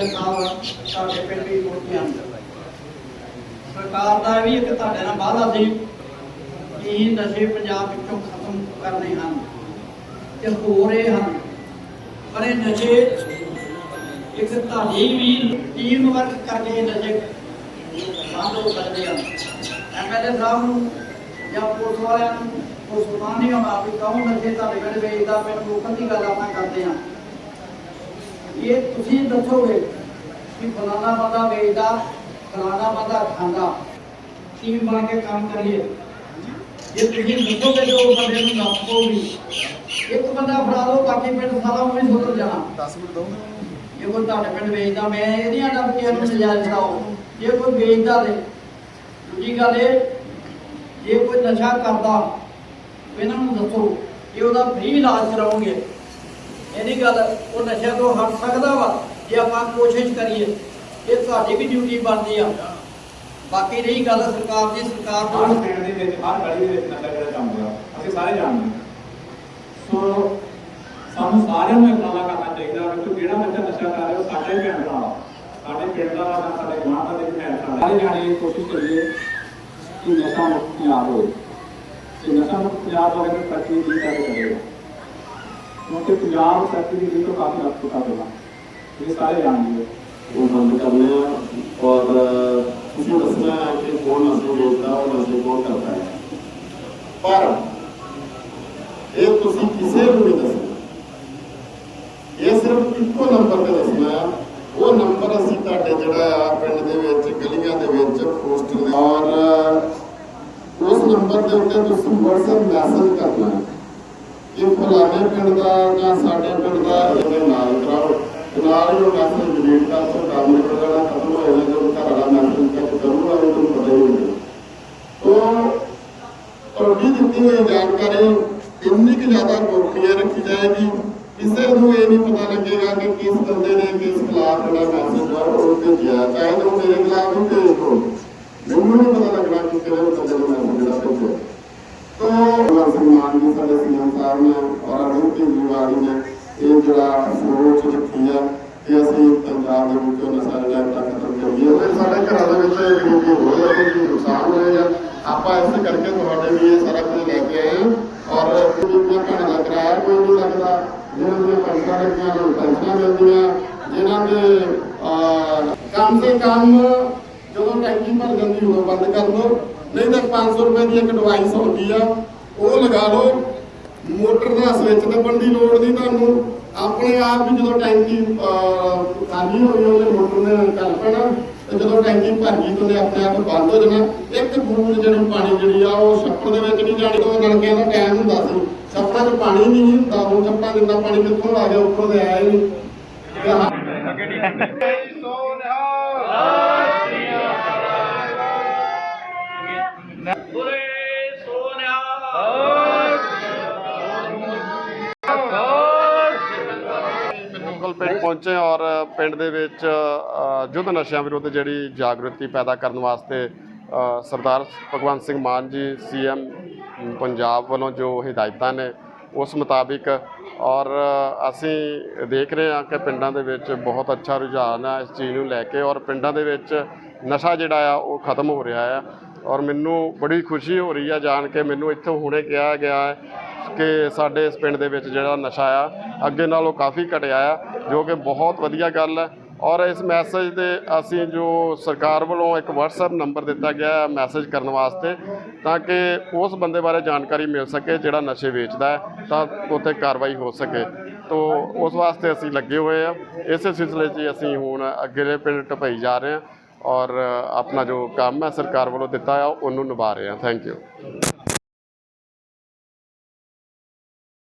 ਦੇ ਸਾਹਿਬ ਸਾਡੇ ਪਿੰਡ ਵੀ ਮੋਤੀਆਂ ਸਰਕਾਰ ਦਾ ਵੀ ਇੱਕ ਤੁਹਾਡੇ ਨਾਲ ਵਾਅਦਾ ਸੀ ਕਿ ਇਹ ਨਸ਼ੇ ਪੰਜਾਬ ਵਿੱਚੋਂ ਖਤਮ ਕਰਨੇ ਹਨ ਤੇ ਹੋ ਰਹੇ ਹਨ। ਪਰ ਇਹ ਨਸ਼ੇ ਇੱਕ ਤੁਹਾਡੀ ਵੀ ਟੀਮ ਵਰਕ ਕਰਕੇ ਨਸ਼ੇ ਬੰਦ ਹੋ ਸਕਦੇ ਹਨ। ਐਮਐਲਏ ਸਾਹਿਬ ਨੂੰ ਜਾਂ ਪੁਲਿਸ ਵਾਲਿਆਂ ਨੂੰ ਉਸ ਸੁਣਾਣੀ ਆ ਮਾਫੀ ਕਹੋ ਨਸ਼ੇ ਤੁਹਾਡੇ ਪਿੰਡ ਵੇਚਦਾ, ਮੈਨੂੰ ਲੋਕਾਂ ਦੀ ਗੱਲ ਆਪਾਂ ਕਰਦੇ ਹਾਂ। ਇਹ ਤੁਸੀਂ ਦੱਸੋਗੇ ਕਿ ਫਲਾਣਾ ਬੰਦਾ ਵੇਚਦਾ ਫਲਾਣਾ ਬੰਦਾ ਖਾਂਦਾ। ਟੀਮ ਬਣ ਕੇ ਕੰਮ ਕਰੀਏ? ਜੇ ਤੁਸੀਂ ਦੱਸੋਗੇ ਜੋ ਬੰਦੇ ਨੂੰ ਨੱਪੋਗੀ ਇੱਕ ਬੰਦਾ ਫੜਾ ਲਓ ਬਾਕੀ ਪਿੰਡ ਸਾਰਾ ਉਵੇਂ ਹੀ ਸੁਧਰ ਜਾਣਾ। 10 ਮਿੰਟ ਦਊਂਗਾ ਜੇ ਕੋਈ ਤੁਹਾਡੇ ਪਿੰਡ ਵੇਚਦਾ ਮੈਂ ਇਹ ਨਹੀਂ ਆਂਦਾ ਕਿ ਇਹਨੂੰ ਨਜਾਇਜ਼ ਫੜਾਓ। ਜੇ ਕੋਈ ਵੇਚਦਾ ਤੇ ਦੂਜੀ ਗੱਲ ਇਹ ਜੇ ਕੋਈ ਨਸ਼ਾ ਕਰਦਾ ਇਹਨਾਂ ਨੂੰ ਦੱਸੋ ਕਿ ਉਹਦਾ ਫ੍ਰੀ ਇਲਾਜ ਕਰਾਉਂਗੇ ਇਹਦੀ ਗੱਲ ਉਹ ਨਸ਼ੇ ਤੋਂ ਹਟ ਸਕਦਾ ਵਾ ਜੇ ਆਪਾਂ ਕੋਸ਼ਿਸ਼ ਕਰੀਏ ਇਹ ਤੁਹਾਡੀ ਵੀ ਡਿਊਟੀ ਬਣਦੀ ਆ ਬਾਕੀ ਰਹੀ ਗੱਲ ਸਰਕਾਰ ਦੀ ਸਰਕਾਰ ਹਰ ਤੋਂ ਪਿੰਡ ਦੇ ਵਿੱਚ ਹਰ ਗਲੀ ਦੇ ਵਿੱਚ ਨਸ਼ਾ ਜਿਹੜਾ ਕੰਮ ਹੋਇਆ ਅਸੀਂ ਸਾਰੇ ਜਾਣਦੇ। ਸੋ ਸਾਨੂੰ ਸਾਰਿਆਂ ਨੂੰ ਇਕਰਾਲਾ ਕਰਨਾ ਚਾਹੀਦਾ ਕਿ ਜਿਹੜਾ ਬੱਚਾ ਨਸ਼ਾ ਕਰ ਰਿਹਾ ਉਹ ਸਾਡੇ ਪਿੰਡ ਦਾ। ਸਾਡੇ ਪਿੰਡ ਦਾ ਵਾ, ਸਾਡੇ ਗਵਾਂਢ ਦਾ ਭੈਣ ਭਰਾ ਦਾ। ਸਾਰੇ ਜਾਣੇ ਇਹ ਕੋਸ਼ਿਸ਼ ਕਰੀਏ ਕਿ ਨਸ਼ਾ ਮੁਕਤ ਪੰਜਾਬ ਹੋਵੇ ਜੇ ਨਸ਼ਾ ਮੁਕਤ ਪੰਜਾਬ ਹੋਵੇ ਤਾਂ ਨਹੀਂ ਕਰ ਕਰੇਗਾ ਕਿਉਂਕਿ ਪੰਜਾਬ ਸੈਕਟਰ ਦੀ ਵੀ ਕਾਫੀ ਰੱਖ ਚੁੱਕਾ ਹੋਗਾ ਇਹ ਸਾਰੇ ਜਾਣਦੇ ਉਹ ਬੰਦ ਕਰਨੇ ਔਰ, ਤੁਸੀਂ ਦੱਸਣਾ ਕਿ ਕੌਣ ਅਸਲ ਬੋਲਦਾ ਔਰ ਅਸਲ ਕੌਣ ਕਰਦਾ ਹੈ। ਪਰ, ਇਹ ਤੁਸੀਂ ਕਿਸੇ ਨੂੰ ਨਹੀਂ ਦੱਸਣਾ। ਇਹ ਸਿਰਫ ਇੱਕੋ ਨੰਬਰ ਤੇ ਦੱਸਣਾ ਉਹ ਨੰਬਰ ਅਸੀਂ ਤੁਹਾਡੇ ਜਿਹੜਾ ਆ, ਪਿੰਡ ਦੇ ਵਿੱਚ, ਗਲੀਆਂ ਦੇ ਵਿੱਚ ਪੋਸਟਰ ਔਰ, ਉਸ ਨੰਬਰ ਦੇ ਉੱਤੇ ਤੁਸੀਂ WhatsApp ਮੈਸੇਜ ਕਰਨਾ ਹੈ। ਕਿ ਫਲਾਣੇ ਪਿੰਡ ਦਾ ਜਾਂ ਸਾਡੇ ਪਿੰਡ ਦਾ ਇਹਦੇ ਨਾਲ ਕਰਾਓ। ਨਾਲ ਹੀ ਮੈਸੇਜ ਡਿਲੀਟ ਕਰ ਦਿਓ ਕੰਮ ਨਿਕਲ ਖਤਮ ਹੋ ਜਾਣਾ ਜਦੋਂ ਘਰ ਵਾਲਾ ਮੈਸੇਜ ਤੱਕ ਕਰੂਗਾ ਉਹ ਤੁਹਾਨੂੰ ਪਤਾ ਹੀ ਨਹੀਂ। ਤੋਂ ਤੁਹਾਡੀ ਦਿੱਤੀ ਹੋਈ ਜਾਣਕਾਰੀ ਇੰਨੀ ਕਿ ਜ਼ਿਆਦਾ ਗੋਪਨੀय ਰੱਖੀ ਜਾਏਗੀ, ਕਿਸੇ ਨੂੰ ਇਹ ਨਹੀਂ ਪਤਾ ਲੱਗੇਗਾ ਕਿ ਕਿਸ ਬੰਦੇ ਨੇ ਕਿਸ ਖਿਲਾਫ ਜਿਹੜਾ ਮੈਸੇਜ ਆ ਉਹ ਭੇਜਿਆ ਚਾਹੇ ਉਹ ਮੇਰੇ ਖਿਲਾਫ ਹੀ ਭੇਜ ਦੋ ਮੈਨੂੰ ਨਹੀਂ ਪਤਾ ਲੱਗਣਾ ਕਿ ਕਿਹੜੇ ਬੰਦੇ ਨੇ ਮੈਸੇਜ ਜਿਹੜਾ ਭੇਜਿਆ ਤੋਂ ਭਗਵੰਤ ਸਿੰਘ ਮਾਨ ਜੀ ਸਾਡੇ ਸੀਐਮ ਔਰ ਅਰਵਿੰਦ ਕੇਜਰੀਵਾਲ ਜੀ ਨੇ ਇਹ ਜਿਹੜਾ ਸੋਚ ਰੱਖੀ ਆ ਕਿ ਅਸੀਂ ਪੰਜਾਬ ਦੇ ਵਿੱਚੋਂ ਨਸ਼ਾ ਜਿਹੜਾ ਹੈ ਖਤਮ ਕਰੀਏ। ਉਹ ਸਾਡੇ ਘਰਾਂ ਦੇ ਵਿੱਚ ਗਰੀਬੀ ਹੋ ਰਹੀ ਕੋਈ ਨੁਕਸਾਨ ਹੋ ਰਿਹਾ ਆਪਾਂ ਇਸ ਕਰਕੇ ਤੁਹਾਡੇ ਲਈ ਇਹ ਸਾਰਾ ਕੁਝ ਲੈ ਕੇ ਆਏ ਔਰ ਬੀਬੀਆਂ ਭੈਣਾਂ ਦਾ ਕਿਰਾਇਆ ਕੋਈ ਨਹੀਂ ਲੱਗਦਾ। ਜਿਹਨਾਂ ਦੀਆਂ ਪੈਨਸ਼ਨਾਂ ਲੱਗੀਆਂ ਉਹਨਾਂ ਨੂੰ ਪੈਨਸ਼ਨਾਂ ਮਿਲਦੀਆਂ ਜਿਨ੍ਹਾਂ ਦੇ ਕੰਮ ਕਮ ਸੇ ਜਦੋਂ ਟੈਂਕੀ ਭਰ ਜਾਂਦੀ, ਉਦੋਂ ਬੰਦ ਕਰ ਦਿਓ ਨਹੀਂ ਤਾਂ 500 ਰੁਪਏ ਦੀ ਇੱਕ ਡਿਵਾਈਸ ਹੁੰਦੀ ਆ, ਉਹ ਲਗਾ ਲਓ। ਮੋਟਰ ਦਾ ਸਵਿਚ ਦੱਬਣ ਦੀ ਲੋੜ ਨਹੀਂ ਤੁਹਾਨੂੰ। ਆਪਣੇ ਆਪ ਹੀ ਜਦੋਂ ਟੈਂਕੀ ਅਹ, ਖਾਲੀ ਹੋਈ ਉਹਦੇ ਮੋਟਰ ਨੇ ਚੱਲ ਪੈਣਾ। ਤੇ ਜਦੋਂ ਟੈਂਕੀ ਭਰ ਗਈ ਤਾਂ ਆਪਣੇ ਆਪ ਬੰਦ ਹੋ ਜਾਣਾ। ਇੱਕ ਬੂੰਦ ਜਿਹੜੀ ਪਾਣੀ ਜਿਹੜੀ ਆ ਉਹ ਛੱਪੜ ਦੇ ਵਿੱਚ ਨਹੀਂ ਜਾਣੀ ਉਹ ਨਲਕਿਆਂ ਦਾ ਟਾਈਮ ਹੁੰਦਾ ਸੀ। ਛੱਪੜਾਂ 'ਚ ਪਾਣੀ ਨਹੀਂ ਹੁੰਦਾ ਹੁਣ ਛੱਪੜਾਂ ਦੇ ਪਾਣੀ ਕਿੱਥੋਂ ਆ ਗਿਆ ਉੱਪਰੋਂ ਦੇ ਆਇਆ ਹੀ ਨਹੀਂ। ਪਿੰਡ ਪਹੁੰਚੇ ਔਰ ਪਿੰਡ ਦੇ ਵਿੱਚ ਯੁੱਧ ਨਸ਼ਿਆਂ ਵਿਰੁੱਧ ਜਿਹੜੀ ਜਾਗਰੂਕਤੀ ਪੈਦਾ ਕਰਨ ਵਾਸਤੇ ਸਰਦਾਰ ਭਗਵੰਤ ਸਿੰਘ ਮਾਨ ਜੀ ਸੀਐਮ ਪੰਜਾਬ ਵੱਲੋਂ ਜੋ ਹਦਾਇਤਾਂ ਨੇ ਉਸ ਮੁਤਾਬਿਕ ਔਰ ਅਸੀਂ ਦੇਖ ਰਹੇ ਹਾਂ ਕਿ ਪਿੰਡਾਂ ਦੇ ਵਿੱਚ ਬਹੁਤ ਅੱਛਾ ਰੁਝਾਨ ਹੈ ਇਸ ਚੀਜ਼ ਨੂੰ ਲੈ ਕੇ ਔਰ ਪਿੰਡਾਂ ਦੇ ਵਿੱਚ ਨਸ਼ਾ ਜਿਹੜਾ ਆ ਉਹ ਖਤਮ ਹੋ ਰਿਹਾ ਆ। ਔਰ ਮੈਨੂੰ ਬੜੀ ਖੁਸ਼ੀ ਹੋ ਰਹੀ ਆ ਜਾਣ ਕੇ ਮੈਨੂੰ ਇੱਥੋਂ ਹੁਣੇ ਕਿਹਾ ਗਿਆ ਹੈ ਕਿ ਸਾਡੇ ਇਸ ਪਿੰਡ ਦੇ ਵਿੱਚ ਜਿਹੜਾ ਨਸ਼ਾ ਆ ਅੱਗੇ ਨਾਲੋਂ ਕਾਫੀ ਘਟਿਆ ਆ। ਜੋ ਕਿ ਬਹੁਤ ਵਧੀਆ ਗੱਲ ਹੈ। ਔਰ ਇਸ ਮੈਸੇਜ ਦੇ ਅਸੀਂ ਜੋ ਸਰਕਾਰ ਵੱਲੋਂ ਇੱਕ WhatsApp ਨੰਬਰ ਦਿੱਤਾ ਗਿਆ ਮੈਸੇਜ ਕਰਨ ਵਾਸਤੇ, ਤਾਂ ਕਿ ਉਸ ਬੰਦੇ ਬਾਰੇ ਜਾਣਕਾਰੀ ਮਿਲ ਸਕੇ ਜਿਹੜਾ ਨਸ਼ੇ ਵੇਚਦਾ ਹੈ, ਤਾਂ ਉੱਥੇ ਕਾਰਵਾਈ ਹੋ ਸਕੇ। ਤੋ ਉਸ ਵਾਸਤੇ ਅਸੀਂ ਲੱਗੇ ਹੋਏ ਆ ਇਸੇ ਸਿਲਸਿਲੇ 'ਚ ਅਸੀਂ ਹੁਣ ਅੱਗੇ ਪਿੰਡ ਟਪਈ ਜਾ ਰਹੇ ਹਾਂ। ਔਰ ਆਪਣਾ ਜੋ ਕੰਮ ਹੈ ਸਰਕਾਰ ਵੱਲੋਂ ਦਿੱਤਾ ਆ, ਉਹਨੂੰ ਨਿਭਾ ਰਹੇ ਹਾਂ। Thank you